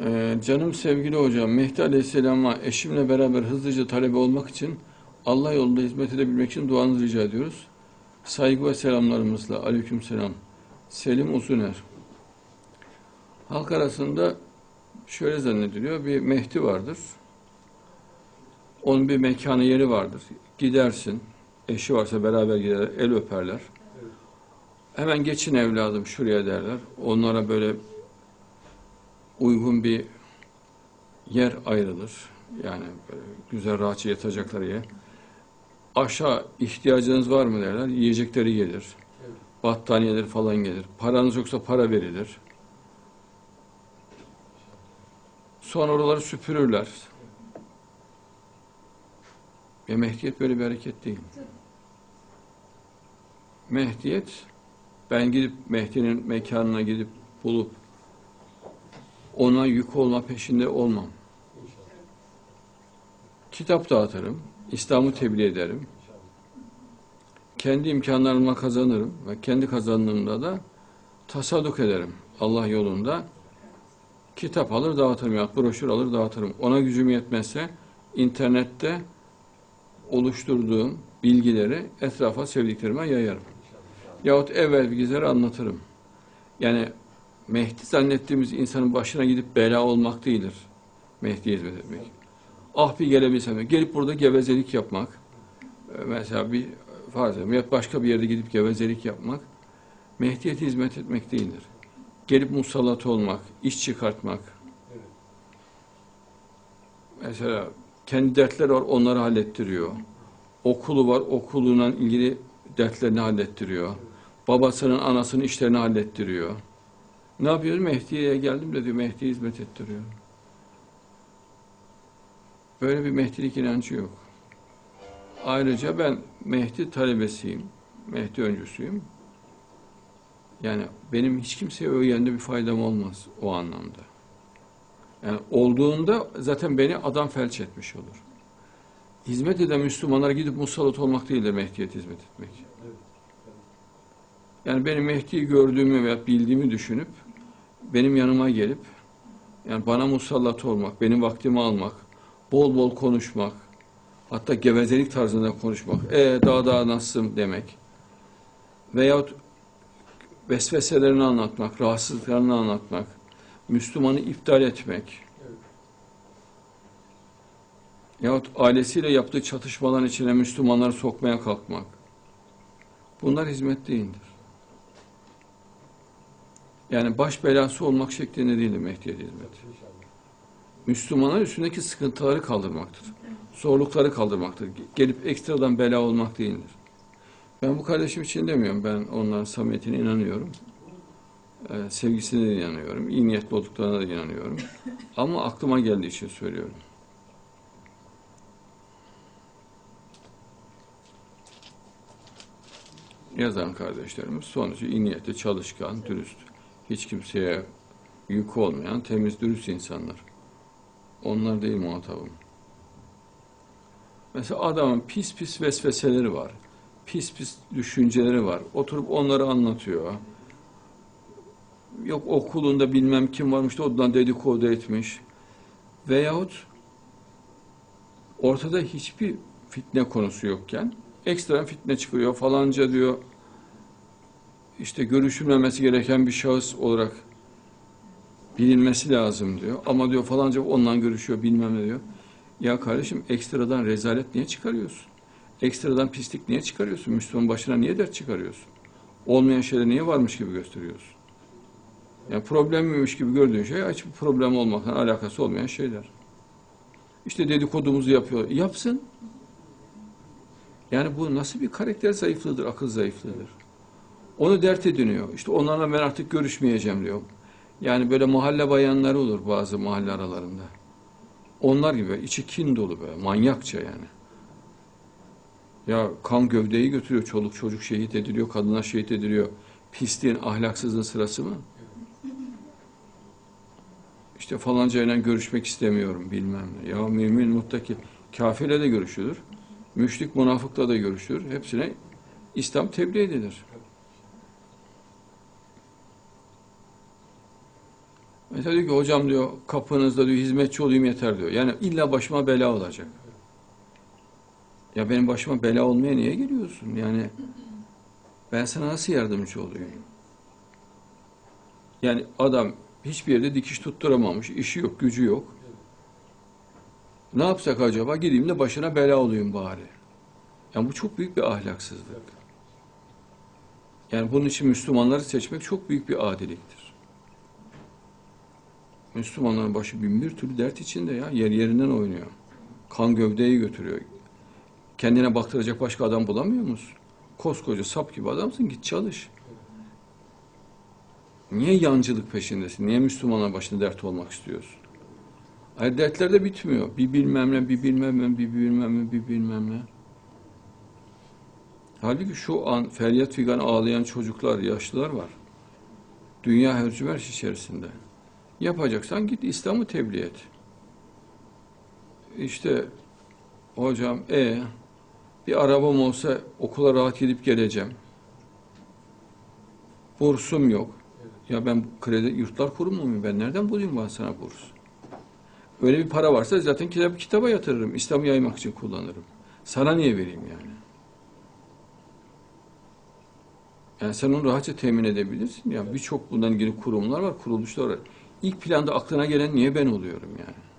Ee, canım sevgili hocam, Mehdi Aleyhisselam'a eşimle beraber hızlıca talebe olmak için Allah yolunda hizmet edebilmek için duanızı rica ediyoruz. Saygı ve selamlarımızla. Aleyküm selam. Selim Uzuner. Halk arasında şöyle zannediliyor, bir Mehdi vardır. Onun bir mekanı yeri vardır. Gidersin, eşi varsa beraber gider, el öperler. Hemen geçin evladım şuraya derler. Onlara böyle uygun bir yer ayrılır. Yani böyle güzel rahatça yatacakları yer. Aşağı ihtiyacınız var mı derler. Yiyecekleri gelir. Battaniyeler falan gelir. Paranız yoksa para verilir. Sonra oraları süpürürler. Ve Mehdiyet böyle bir hareket değil. Mehdiyet, ben gidip Mehdi'nin mekanına gidip bulup ona yük olma peşinde olmam. Kitap dağıtırım, İslam'ı tebliğ ederim. Kendi imkanlarımla kazanırım ve kendi kazandığımda da tasadduk ederim Allah yolunda. Kitap alır dağıtırım ya broşür alır dağıtırım. Ona gücüm yetmezse internette oluşturduğum bilgileri etrafa sevdiklerime yayarım. Yahut evvel bilgileri anlatırım. Yani Mehdi zannettiğimiz insanın başına gidip bela olmak değildir. Mehdi'ye hizmet etmek. Ah bir gelebilsem. Gelip burada gevezelik yapmak. e, Mesela bir farz edelim. Başka bir yerde gidip gevezelik yapmak. Mehdi'ye hizmet etmek değildir. Gelip musallat olmak, iş çıkartmak. Mesela kendi dertleri var onları hallettiriyor. Okulu var okulundan ilgili dertlerini hallettiriyor. Babasının anasının işlerini hallettiriyor. Ne yapıyoruz? Mehdi'ye geldim de diyor Mehdi'ye hizmet ettiriyor. Böyle bir Mehdilik inancı yok. Ayrıca ben Mehdi talebesiyim. Mehdi öncüsüyüm. Yani benim hiç kimseye yönde bir faydam olmaz o anlamda. Yani olduğunda zaten beni adam felç etmiş olur. Hizmet eden Müslümanlara gidip musallat olmak değildir Mehdi'ye hizmet etmek. Yani benim Mehdi'yi gördüğümü veya bildiğimi düşünüp benim yanıma gelip yani bana musallat olmak, benim vaktimi almak, bol bol konuşmak, hatta gevezelik tarzında konuşmak, e daha daha nasılsın demek veyahut vesveselerini anlatmak, rahatsızlıklarını anlatmak, Müslümanı iptal etmek yahut ailesiyle yaptığı çatışmaların içine Müslümanları sokmaya kalkmak. Bunlar hizmet değildir. Yani baş belası olmak şeklinde değildir Mehdiye hizmet. Müslümanın üstündeki sıkıntıları kaldırmaktır. Zorlukları kaldırmaktır. Gelip ekstradan bela olmak değildir. Ben bu kardeşim için demiyorum. Ben onların samimiyetine inanıyorum. Ee, sevgisine de inanıyorum. İyi niyetli olduklarına da inanıyorum. Ama aklıma geldiği için söylüyorum. Yazan kardeşlerimiz sonucu iyi niyetli, çalışkan, dürüst. Hiç kimseye yük olmayan, temiz, dürüst insanlar. Onlar değil muhatabım. Mesela adamın pis pis vesveseleri var. Pis pis düşünceleri var. Oturup onları anlatıyor. Yok okulunda bilmem kim varmış da ondan dedikodu etmiş. Veyahut ortada hiçbir fitne konusu yokken ekstrem fitne çıkıyor falanca diyor işte görüşülmemesi gereken bir şahıs olarak bilinmesi lazım diyor. Ama diyor falanca ondan görüşüyor bilmem ne diyor. Ya kardeşim ekstradan rezalet niye çıkarıyorsun? Ekstradan pislik niye çıkarıyorsun? Müslüman başına niye dert çıkarıyorsun? Olmayan şeyler niye varmış gibi gösteriyorsun? Yani problemmiş gibi gördüğün şey hiç problem olmakla alakası olmayan şeyler. İşte dedikodumuzu yapıyor. Yapsın. Yani bu nasıl bir karakter zayıflığıdır, akıl zayıflığıdır. Onu dert ediniyor. İşte onlarla ben artık görüşmeyeceğim diyor. Yani böyle mahalle bayanları olur bazı mahalle aralarında. Onlar gibi içi kin dolu böyle manyakça yani. Ya kan gövdeyi götürüyor, çoluk çocuk şehit ediliyor, kadınlar şehit ediliyor. Pisliğin, ahlaksızlığın sırası mı? İşte falancayla görüşmek istemiyorum bilmem ne. Ya mümin muttaki kafirle de görüşülür. Müşrik münafıkla da görüşülür. Hepsine İslam tebliğ edilir. Mesela diyor ki hocam diyor kapınızda diyor hizmetçi olayım yeter diyor. Yani illa başıma bela olacak. Ya benim başıma bela olmaya niye geliyorsun? Yani ben sana nasıl yardımcı olayım? Yani adam hiçbir yerde dikiş tutturamamış, işi yok, gücü yok. Ne yapsak acaba? Gideyim de başına bela olayım bari. Yani bu çok büyük bir ahlaksızlık. Yani bunun için Müslümanları seçmek çok büyük bir adiliktir. Müslümanların başı bin bir türlü dert içinde ya. Yer yerinden oynuyor. Kan gövdeyi götürüyor. Kendine baktıracak başka adam bulamıyor musun? Koskoca sap gibi adamsın git çalış. Niye yancılık peşindesin? Niye Müslümanlar başında dert olmak istiyorsun? Hayır dertler de bitmiyor. Bir bilmem ne, bir bilmem ne, bir bilmem ne, bir bilmem ne. Halbuki şu an feryat figan ağlayan çocuklar, yaşlılar var. Dünya hercümerç içerisinde. Yapacaksan git İslam'ı tebliğ et. İşte hocam e bir arabam olsa okula rahat gidip geleceğim. Bursum yok. Ya ben kredi yurtlar kurumu muyum? Ben nereden bulayım ben sana burs? Öyle bir para varsa zaten kitap, kitaba yatırırım. İslam'ı yaymak için kullanırım. Sana niye vereyim yani? Yani sen onu rahatça temin edebilirsin. Ya birçok bundan ilgili kurumlar var, kuruluşlar var ilk planda aklına gelen niye ben oluyorum yani?